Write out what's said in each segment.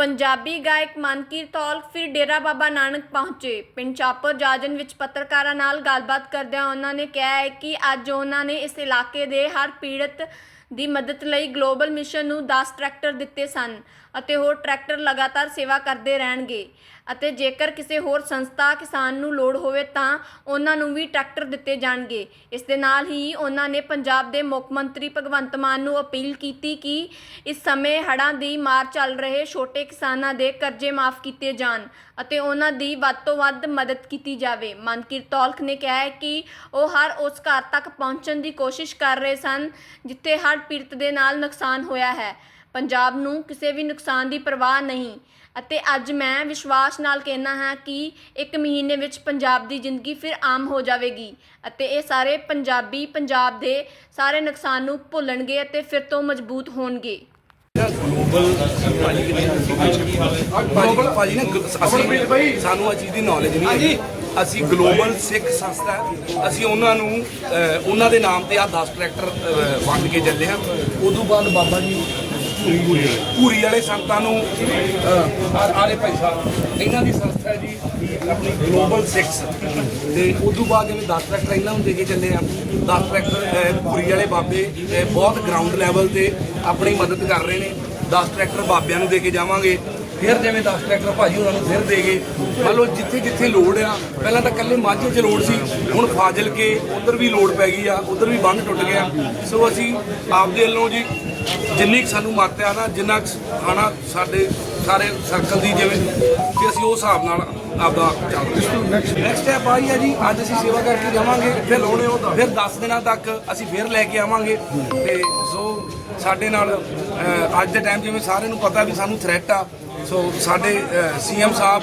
ਪੰਜਾਬੀ ਗਾਇਕ ਮਨਕੀਰ ਔਲਖ ਫਿਰ ਡੇਰਾ ਬਾਬਾ ਨਾਨਕ ਪਹੁੰਚੇ। ਪਿੰਡ ਚਾਪਰ ਜਾਜਨ ਵਿੱਚ ਪੱਤਰਕਾਰਾਂ ਨਾਲ ਗੱਲਬਾਤ ਕਰਦਿਆਂ ਉਹਨਾਂ ਨੇ ਕਿਹਾ ਹੈ ਕਿ ਅੱਜ ਉਹਨਾਂ ਨੇ ਇਸ ਇਲਾਕੇ ਦੇ ਹਰ ਪੀੜਤ ਦੀ ਮਦਦ ਲਈ ਗਲੋਬਲ ਮਿਸ਼ਨ ਨੂੰ 10 ਟਰੈਕਟਰ ਦਿੱਤੇ ਸਨ ਅਤੇ ਹੋਰ ਟਰੈਕਟਰ ਲਗਾਤਾਰ ਸੇਵਾ ਕਰਦੇ ਰਹਿਣਗੇ। ਅਤੇ ਜੇਕਰ ਕਿਸੇ ਹੋਰ ਸੰਸਥਾ ਕਿਸਾਨ ਨੂੰ ਲੋੜ ਹੋਵੇ ਤਾਂ ਉਹਨਾਂ ਨੂੰ ਵੀ ਟਰੈਕਟਰ ਦਿੱਤੇ ਜਾਣਗੇ। ਇਸ ਦੇ ਨਾਲ ਹੀ ਉਹਨਾਂ ਨੇ ਪੰਜਾਬ ਦੇ ਮੁੱਖ ਮੰਤਰੀ ਭਗਵੰਤ ਮਾਨ ਨੂੰ ਅਪੀਲ ਕੀਤੀ ਕਿ ਇਸ ਸਮੇਂ ਹੜ੍ਹਾਂ ਦੀ ਮਾਰ ਚੱਲ ਰਹੇ ਛੋਟੇ ਕਿਸਾਨਾਂ ਦੇ ਕਰਜ਼ੇ ਮਾਫ ਕੀਤੇ ਜਾਣ ਅਤੇ ਉਹਨਾਂ ਦੀ ਵੱਧ ਤੋਂ ਵੱਧ ਮਦਦ ਕੀਤੀ ਜਾਵੇ। ਮਨਕੀਰਤ ਤੌਲਖ ਨੇ ਕਿਹਾ ਹੈ ਕਿ ਉਹ ਹਰ ਉਸ ਘਰ ਤੱਕ ਪਹੁੰਚਣ ਦੀ ਕੋਸ਼ਿਸ਼ ਕਰ ਰਹੇ ਸਨ, ਜਿੱਥੇ ਹੜ੍ਹ ਪੀੜਤ ਦੇ ਨਾਲ ਨੁਕਸਾਨ ਹੋਇਆ ਹੈ। ਪੰਜਾਬ ਨੂੰ ਕਿਸੇ ਵੀ ਨੁਕਸਾਨ ਦੀ ਪਰਵਾਹ ਨਹੀਂ। ਅਤੇ ਅੱਜ ਮੈਂ ਵਿਸ਼ਵਾਸ ਨਾਲ ਕਹਿਣਾ ਹਾਂ ਕਿ ਇੱਕ ਮਹੀਨੇ ਵਿੱਚ ਪੰਜਾਬ ਦੀ ਜ਼ਿੰਦਗੀ ਫਿਰ ਆਮ ਹੋ ਜਾਵੇਗੀ ਅਤੇ ਇਹ ਸਾਰੇ ਪੰਜਾਬੀ ਪੰਜਾਬ ਦੇ ਸਾਰੇ ਨੁਕਸਾਨ ਨੂੰ ਭੁੱਲਣਗੇ ਅਤੇ ਫਿਰ ਤੋਂ ਮਜ਼ਬੂਤ ਹੋਣਗੇ। ਗਲੋਬਲ ਭਾਜੀ ਨਾ ਅਸੀਂ ਸਾਨੂੰ ਆ ਚੀਜ਼ ਦੀ ਨੌਲੇਜ ਨਹੀਂ ਹੈਗੀ। ਅਸੀਂ ਗਲੋਬਲ ਸਿੱਖ ਸੰਸਥਾ ਹੈ। ਅਸੀਂ ਉਹਨਾਂ ਨੂੰ ਉਹਨਾਂ ਦੇ ਨਾਮ ਤੇ ਆ 10 ਟਰੈਕਟਰ ਵੰਡ ਕੇ ਚੱਲੇ ਹਾਂ। ਉਦੋਂ ਬਾਅਦ ਬਾਬਾ ਜੀ ਪੂਰੀ ਵਾਲੇ। ਸੰਤਾਂ ਨੂੰ ਆਲੇ ਭਾਈ ਸਾਹਿਬ ਇਹਨਾਂ ਦੀ ਸੰਸਥਾ ਜੀ ਆਪਣੀ ਗਲੋਬਲ ਸਿੱਖਸ ਤੇ ਤੋਂ ਬਾਅਦ ਜਿਵੇਂ 10 ਟਰੈਕਟਰ ਇਹਨਾਂ ਨੂੰ ਦੇ ਕੇ ਚੱਲੇ ਆ 10 ਟਰੈਕਟਰ ਅਹ, ਪੂਰੀ ਵਾਲੇ ਬਾਬੇ ਬਹੁਤ ਗਰਾਊਂਡ ਲੈਵਲ ਤੇ ਆਪਣੀ ਮਦਦ ਕਰ ਰਹੇ ਨੇ। 10 ਟਰੈਕਟਰ ਬਾਬਿਆਂ ਨੂੰ ਦੇ ਕੇ ਜਾਵਾਂਗੇ। ਫਿਰ ਜਿਵੇਂ 10 ਟਰੈਕਟਰ ਭਾਜੀ ਉਹਨਾਂ ਨੂੰ ਫਿਰ ਦੇ ਗਏ ਮੰਨ ਲਓ ਜਿੱਥੇ ਜਿੱਥੇ ਲੋੜ ਆ ਪਹਿਲਾਂ ਤਾਂ ਇਕੱਲੇ ਮਾਝੇ 'ਚ ਲੋੜ ਸੀ ਹੁਣ ਫਾਜ਼ਿਲ ਕੇ ਉਧਰ ਵੀ ਲੋੜ ਪੈ ਗਈ ਆ ਉਧਰ ਵੀ ਬੰਨ ਟੁੱਟ ਗਿਆ। ਸੋ ਅਸੀਂ ਆਪਦੇ ਵੱਲੋਂ ਜੀ ਜਿੰਨੀ ਸਾਨੂੰ ਮੱਤ ਆ ਨਾ ਜਿੰਨਾ ਖਾਣਾ ਸਾਡੇ ਸਾਰੇ ਸਰਕਲ ਦੀ ਜਿਵੇਂ ਕਿ ਅਸੀਂ ਉਸ ਹਿਸਾਬ ਨਾਲ ਆਪਦਾ ਚੱਲਦੇ ਨੈਕਸਟ ਸਟੈਪ ਆਈ ਆ ਜੀ ਅੱਜ ਅਸੀਂ ਸੇਵਾ ਕਰਕੇ ਜਾਵਾਂਗੇ ਫਿਰ ਲਾਉਣੇ ਉਹ ਫਿਰ 10 ਦਿਨਾਂ ਤੱਕ ਅਸੀਂ ਫਿਰ ਲੈ ਕੇ ਆਵਾਂਗੇ। ਤੇ ਸੋ ਸਾਡੇ ਨਾਲ ਅੱਜ ਦੇ ਟਾਈਮ ਜਿਵੇਂ ਸਾਰਿਆਂ ਨੂੰ ਪਤਾ ਵੀ ਸਾਨੂੰ ਥ੍ਰੈਟ ਆ ਸੋ ਸਾਡੇ ਸੀਐਮ ਸਾਹਿਬ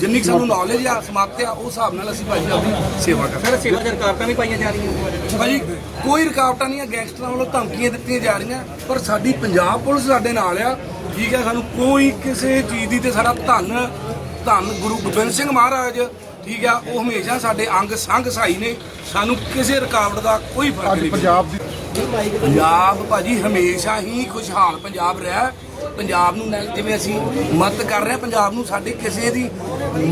ਜਿੰਨੀ ਕੁ ਸਾਨੂੰ ਨੌਲੇਜ ਆ ਸਮਾਪਤ ਆ ਉਸ ਹਿਸਾਬ ਨਾਲ ਅਸੀਂ ਭਾਈ ਆਪਦੀ ਸੇਵਾ ਕਰਦੇ ਫਿਰ ਸੇਵਾ ਰੁਕਾਵਟਾਂ ਵੀ ਪਾਈਆਂ ਜਾ ਰਹੀਆਂ ਭਾਜੀ ਕੋਈ ਰੁਕਾਵਟਾਂ ਨਹੀਂ ਆ ਗੈਂਗਸਟਰਾਂ ਵੱਲੋਂ ਧਮਕੀਆਂ ਦਿੱਤੀਆਂ ਜਾ ਰਹੀਆਂ ਪਰ ਸਾਡੀ ਪੰਜਾਬ ਪੁਲਿਸ ਸਾਡੇ ਨਾਲ ਆ। ਠੀਕ ਹੈ ਸਾਨੂੰ ਕੋਈ ਕਿਸੇ ਚੀਜ਼ ਦੀ ਤੇ ਸਾਡਾ ਧੰਨ ਧੰਨ ਗੁਰੂ ਗੋਬਿੰਦ ਸਿੰਘ ਮਹਾਰਾਜ ਠੀਕ ਆ ਉਹ ਹਮੇਸ਼ਾ ਸਾਡੇ ਅੰਗ ਸੰਗ ਸਹਾਈ ਨੇ। ਸਾਨੂੰ ਕਿਸੇ ਰੁਕਾਵਟ ਦਾ ਕੋਈ ਫ਼ਰਕ ਨਹੀਂ ਪੰਜਾਬ ਦੀ ਪੰਜਾਬ ਭਾਜੀ ਹਮੇਸ਼ਾ ਹੀ ਖੁਸ਼ਹਾਲ ਪੰਜਾਬ ਰਿਹਾ। ਪੰਜਾਬ ਨੂੰ ਜਿਵੇਂ ਅਸੀਂ ਮਦਦ ਕਰ ਰਹੇ ਹਾਂ, ਪੰਜਾਬ ਨੂੰ ਸਾਡੀ ਕਿਸੇ ਦੀ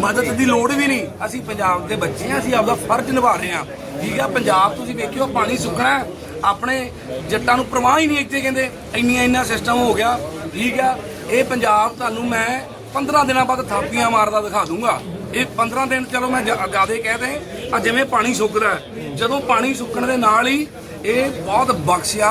ਮਦਦ ਦੀ ਲੋੜ ਵੀ ਨਹੀਂ। ਅਸੀਂ ਪੰਜਾਬ ਦੇ ਬੱਚੇ ਹਾਂ, ਅਸੀਂ ਆਪਦਾ ਫਰਜ਼ ਨਿਭਾ ਰਹੇ ਹਾਂ। ਠੀਕ ਆ ਪੰਜਾਬ ਤੁਸੀਂ ਵੇਖਿਓ, ਪਾਣੀ ਸੁੱਕਣਾ ਆਪਣੇ ਜੱਟਾਂ ਨੂੰ ਪ੍ਰਵਾਹ ਹੀ ਨਹੀਂ ਇੱਥੇ ਕਹਿੰਦੇ, ਇੰਨੀਆਂ ਇੰਨਾ ਸਿਸਟਮ ਹੋ ਗਿਆ। ਠੀਕ ਆ ਇਹ ਪੰਜਾਬ ਤੁਹਾਨੂੰ ਮੈਂ 15 ਦਿਨਾਂ ਬਾਅਦ ਥਾਪੀਆਂ ਮਾਰਦਾ ਦਿਖਾ ਦੂੰਗਾ। ਇਹ 15 ਦਿਨ ਚਲੋ ਮੈਂ ਜਿਆਦੇ ਕਹਿ ਦੇ ਆ ਜਿਵੇਂ ਪਾਣੀ ਸੁੱਕਦਾ ਜਦੋਂ ਪਾਣੀ ਸੁੱਕਣ ਦੇ ਨਾਲ ਹੀ ਇਹ ਬਹੁਤ ਬਖਸ਼ਿਆ